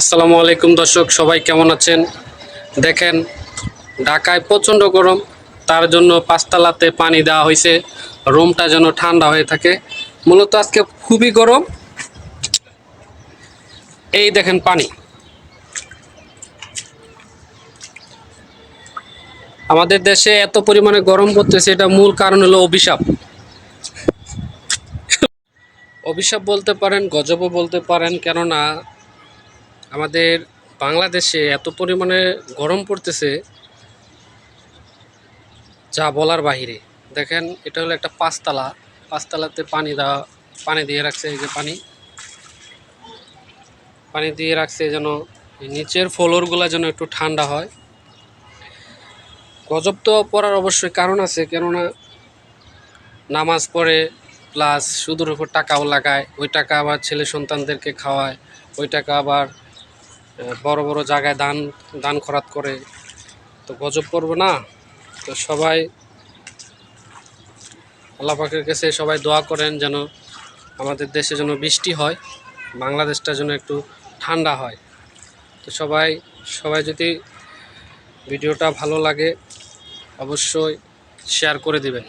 আসসালামু আলাইকুম দর্শক, সবাই কেমন আছেন? দেখেন, ঢাকায় প্রচণ্ড গরম, তার জন্য পাঁচতলাতে পানি দেওয়া হয়েছে, রুমটা যেন ঠান্ডা হয়ে থাকে। মূলত আজকে খুবই গরম। এই দেখেন পানি। আমাদের দেশে এত পরিমাণে গরম পড়তেছে, এটা মূল কারণ হলো অভিশাপ। অভিশাপ বলতে পারেন, গজবও বলতে পারেন, কেননা আমাদের বাংলাদেশে এত পরিমাণে গরম পড়তেছে যা বলার বাহিরে। দেখেন, এটা হলো একটা পাঁচতলা। পাঁচতলাতে পানি দেওয়া, পানি দিয়ে রাখছে এই যে পানি। পানি দিয়ে রাখছে যেন নিচের ফ্লোরগুলো যেন একটু ঠান্ডা হয়। গজব তো পড়ার অবশ্যই কারণ আছে, কেননা নামাজ পড়ে প্লাস সুদের উপর টাকাও লাগায়, ওই টাকা আবার ছেলে সন্তানদেরকে খাওয়ায়, ওই টাকা আবার বড় বড় জায়গায় দান দান খরাত করে। তো গজব পড়ব না? তো সবাই আল্লাহ পাকের কাছে সবাই দোয়া করেন যেন আমাদের দেশে যেন বৃষ্টি হয়, বাংলাদেশটা যেন একটু ঠান্ডা হয়। তো সবাই সবাই যদি ভিডিওটা ভালো লাগে, অবশ্যই শেয়ার করে দিবেন।